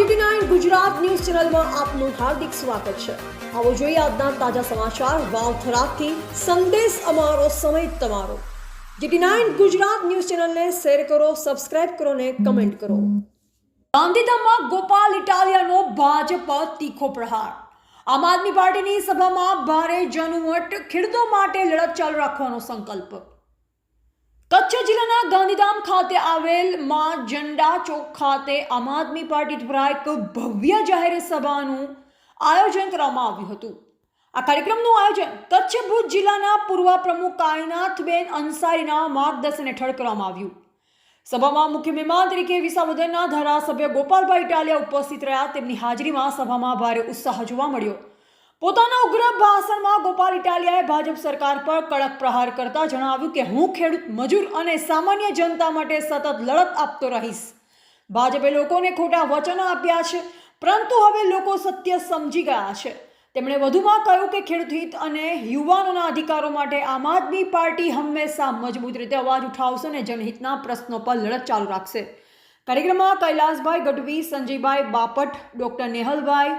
GT Gujarat news ચેનલમાં આપનું હાર્દિક સ્વાગત છે. આવો જોઈએ આજના તાજા સમાચાર વાવથરાથી સંદેશ અમારો, સમય તમારો. જીટી ગુજરાત ન્યૂઝ ચેનલને શેર કરો, સબસ્ક્રાઇબ કરો ને કમેન્ટ કરો. ગાંધીધામમાં ગોપાલ ઇટાલિયાનો ભાજપ તીખો પ્રહાર. આમ આદમી પાર્ટીની સભામાં ભારે જનવટ ખેડૂતો માટે લડત ચાલુ રાખવાનો સંકલ્પ. કચ્છ જિલ્લાના ગાંધીધામ ખાતે આવેલમાં ઝંડા ચોક ખાતે આમ આદમી પાર્ટી દ્વારા એક ભવ્ય જાહેર સભાનું આયોજન કરવામાં આવ્યું હતું. આ કાર્યક્રમનું આયોજન કચ્છ ભુજ જિલ્લાના પૂર્વ પ્રમુખ કાયનાથબેન અંસારીના માર્ગદર્શન હેઠળ કરવામાં આવ્યું. સભામાં મુખ્ય મહેમાન તરીકે વિસાવદરના ધારાસભ્ય ગોપાલભાઈ ટાલિયા ઉપસ્થિત રહ્યા. તેમની હાજરીમાં સભામાં ભારે ઉત્સાહ જોવા મળ્યો. પોતાના ઉગ્ર ભાષણમાં ગોપાલ ઇટાલિયાએ ભાજપ સરકાર પર કડક પ્રહાર કરતા જણાવ્યું કે હું ખેડૂત મજૂર અને સામાન્ય જનતા માટે સતત લડત આપતો રહીશ. ભાજપે લોકોને ખોટા વચનો આપ્યા છે, પરંતુ હવે લોકો સત્ય સમજી ગયા છે. તેમણે વધુમાં કહ્યું કે ખેડૂત હિત અને યુવાનોના અધિકારો માટે આમ આદમી પાર્ટી હંમેશા મજબૂત રીતે અવાજ ઉઠાવશે અને જનહિતના પ્રશ્નો પર લડત ચાલુ રાખશે. કાર્યક્રમમાં કૈલાસભાઈ ગઢવી, સંજયભાઈ બાપટ, ડોક્ટર નેહલભાઈ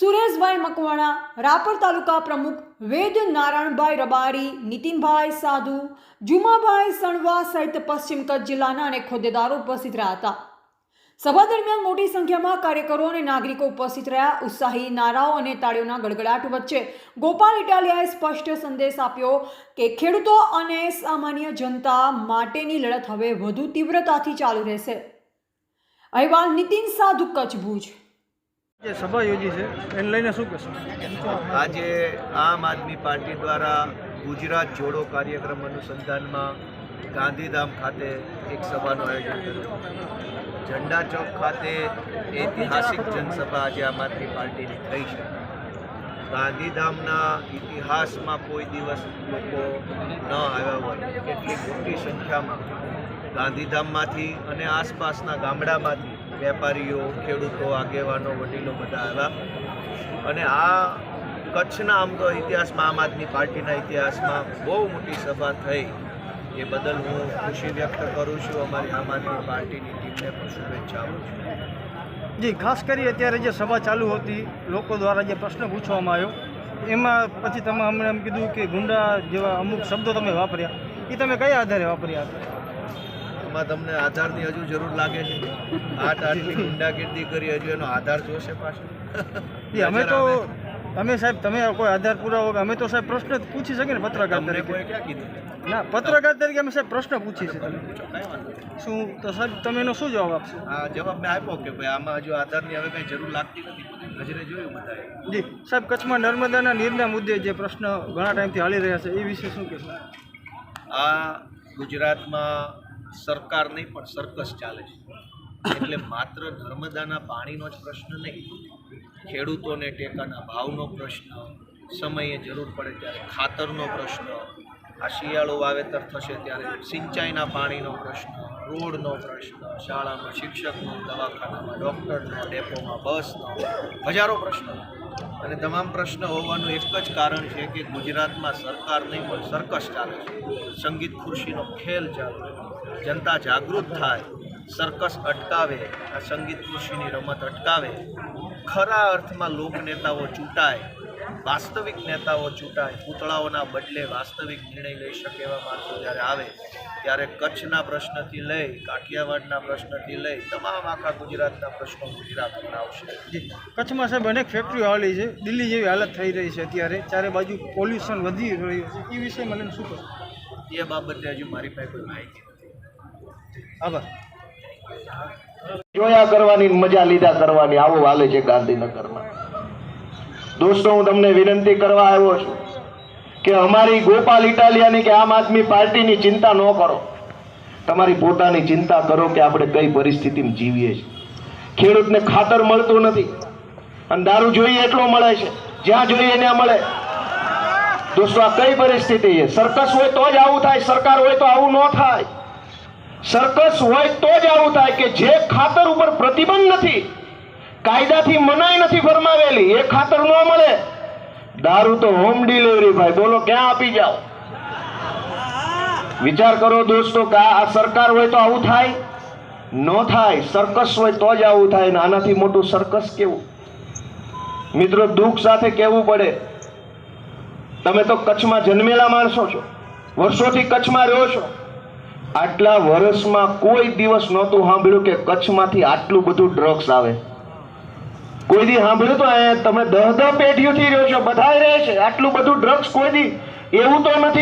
સુરેશભાઈ મકવાણા, રાપર તાલુકા પ્રમુખ વેદ નારાયણભાઈ રબારી, નીતિનભાઈ સાધુ, જુમાભાઈ સણવા સહિત પશ્ચિમ કચ્છ જિલ્લાના અનેક હોદ્દેદારો ઉપસ્થિત રહ્યા હતા. સભા દરમિયાન મોટી સંખ્યામાં કાર્યકરો અને નાગરિકો ઉપસ્થિત રહ્યા. ઉત્સાહી નારાઓ અને તાળીઓના ગડગડાટ વચ્ચે ગોપાલ ઇટાલિયાએ સ્પષ્ટ સંદેશ આપ્યો કે ખેડૂતો અને સામાન્ય જનતા માટેની લડત હવે વધુ તીવ્રતાથી ચાલુ રહેશે. અહેવાલ નીતિન સાધુ, કચ્છ ભુજ. સભા યોજી છે, એને લઈને શું કહેશો? આજે આમ આદમી પાર્ટી દ્વારા ગુજરાત જોડો કાર્યક્રમ અનુસંધાનમાં ગાંધીધામ ખાતે એક સભાનું આયોજન કર્યું ઝંડા ચોક ખાતે ઐતિહાસિક જનસભા આજે આમ આદમી પાર્ટીની થઈ છે. ગાંધીધામના ઇતિહાસમાં કોઈ દિવસ લોકો ન આવ્યા હોય એટલી મોટી સંખ્યામાં ગાંધીધામમાંથી અને આસપાસના ગામડામાંથી વેપારીઓ, ખેડૂતો, આગેવાનો, વડીલો બધા આવ્યા. અને આ કચ્છના આમ તો ઇતિહાસમાં, આમ આદમી પાર્ટીના ઇતિહાસમાં બહુ મોટી સભા થઈ. એ બદલ હું ખુશી વ્યક્ત કરું છું અમારી આમ આદમી પાર્ટીની ટીમને પણ શુભેચ્છા આપું છું. જી, ખાસ કરી અત્યારે જે સભા ચાલુ હતી, લોકો દ્વારા જે પ્રશ્ન પૂછવામાં આવ્યો, એમાં પછી તમે અમને એમ કીધું કે ગુંડા જેવા અમુક શબ્દો તમે વાપર્યા. એ તમે કયા આધારે વાપર્યા હતા? એમાં તમને આધારની હજુ જરૂર લાગે છે. આઠ આટલી ગુંડાગીર્દી કરી હજુ એનો આધાર જોશે પાછો. અમે તો તમે સાહેબ તમે કોઈ આધાર પુરાવો અમે તો સાહેબ પ્રશ્ન પૂછી શકીએ ને પત્રકાર તરીકે. ના પત્રકાર તરીકે અમે સાહેબ પ્રશ્ન પૂછી છે નહીં. શું તો સાહેબ તમે એનો શું જવાબ આપશો? આ જવાબ મેં આપ્યો કે ભાઈ આમાં હજુ આધારની હવે કંઈ જરૂર લાગતી નથી. નજરે જોયું બધાએ. જી સાહેબ કચ્છમાં નર્મદાના નીરના મુદ્દે જે પ્રશ્ન ઘણા ટાઈમથી હાલી રહ્યા છે એ વિશે શું કહેશો? આ ગુજરાતમાં સરકાર નહીં, પણ સરકસ ચાલે છે. એટલે માત્ર નર્મદાના પાણીનો જ પ્રશ્ન નહીં, ખેડૂતોને ટેકાના ભાવનો પ્રશ્ન, સમયે જરૂર પડે ત્યારે ખાતરનો પ્રશ્ન, આ શિયાળો વાવેતર થશે ત્યારે સિંચાઈના પાણીનો પ્રશ્ન, રોડનો પ્રશ્ન, શાળામાં શિક્ષકનો, દવાખાનામાં, ડૉક્ટરનો, ડેપોમાં, બસનો હજારો પ્રશ્નો. અને તમામ પ્રશ્ન હોવાનું એક જ કારણ છે કે ગુજરાતમાં સરકાર નહીં, પણ સરકસ ચાલે છે. સંગીત ખુરશીનો ખેલ ચાલે જનતા જાગૃત થાય સર્કસ અટકાવે આ સંગીત કૃષિની રમત અટકાવે. ખરા અર્થમાં લોકનેતાઓ ચૂંટાય વાસ્તવિક નેતાઓ ચૂંટાય પૂતળાઓના બદલે વાસ્તવિક નિર્ણય લઈ શકે એવા માણસો જ્યારે આવે ત્યારે કચ્છના પ્રશ્નથી લઈ કાઠિયાવાડના પ્રશ્નથી લઈ તમામ આખા ગુજરાતના પ્રશ્નો ગુજરાત બનાવશે આવશે. કચ્છમાં સાહેબ અનેક ફેક્ટરીઓ આવેલી છે દિલ્હી જેવી હાલત થઈ રહી છે અત્યારે ચારે બાજુ પોલ્યુશન વધી રહ્યું છે. એ વિશે મને શું કહો? એ બાબતે હજુ મારી પાસે કોઈ માહિતી જોયા કરવાની મજા લીધા કરવાની, આવું હાલે છે ગાંધીનગરમાં. દોસ્તો, હું તમને વિનંતી કરવા આવ્યો છું કે અમારી ગોપાલ ઇટાલિયાની કે આમ આદમી પાર્ટીની ચિંતા ન કરો. તમારી પોતાની ચિંતા કરો કે આપણે કઈ પરિસ્થિતિમાં જીવીએ છીએ. ખેડૂતને ખાતર મળતું નથી અને દારૂ જોઈએ એટલો મળે છે. જ્યાં જોઈએ ત્યાં મળે. દોસ્તો, આ કઈ પરિસ્થિતિ છે? સર્કસ હોય તો જ આવું થાય, સરકાર હોય તો આવું ન થાય. સર્કસ હોય તો જ આવું થાય કે જે ખાતર ઉપર પ્રતિબંધ નથી, કાયદાથી મનાઈ નથી ફરમાવેલી, એ ખાતર ન મળે. દારૂ તો હોમ ડિલિવરી ભાઈ, બોલો ક્યાં આપી જાઓ? વિચાર કરો દોસ્તો કે આ સરકાર હોય તો આવું થાય? ન થાય, સર્કસ હોય તો જ આવું થાય, ને આનાથી મોટું સર્કસ કેવું? મિત્રો, દુઃખ સાથે કહેવું પડે. તમે તો કચ્છમાં જન્મેલા માણસો છો. વર્ષોથી કચ્છમાં રહ્યો છો. આટલા વર્ષમાં કોઈ દિવસ નહોતું સાંભળ્યું કે કચ્છમાંથી આટલું બધું ડ્રગ્સ આવે. કોઈ દી સાંભળ્યું તો તમે દહ દહ પેઢીઓથી રહ્યો છો બધા રહે છે, આટલું બધું ડ્રગ્સ કોઈ દી. એવું તો નથી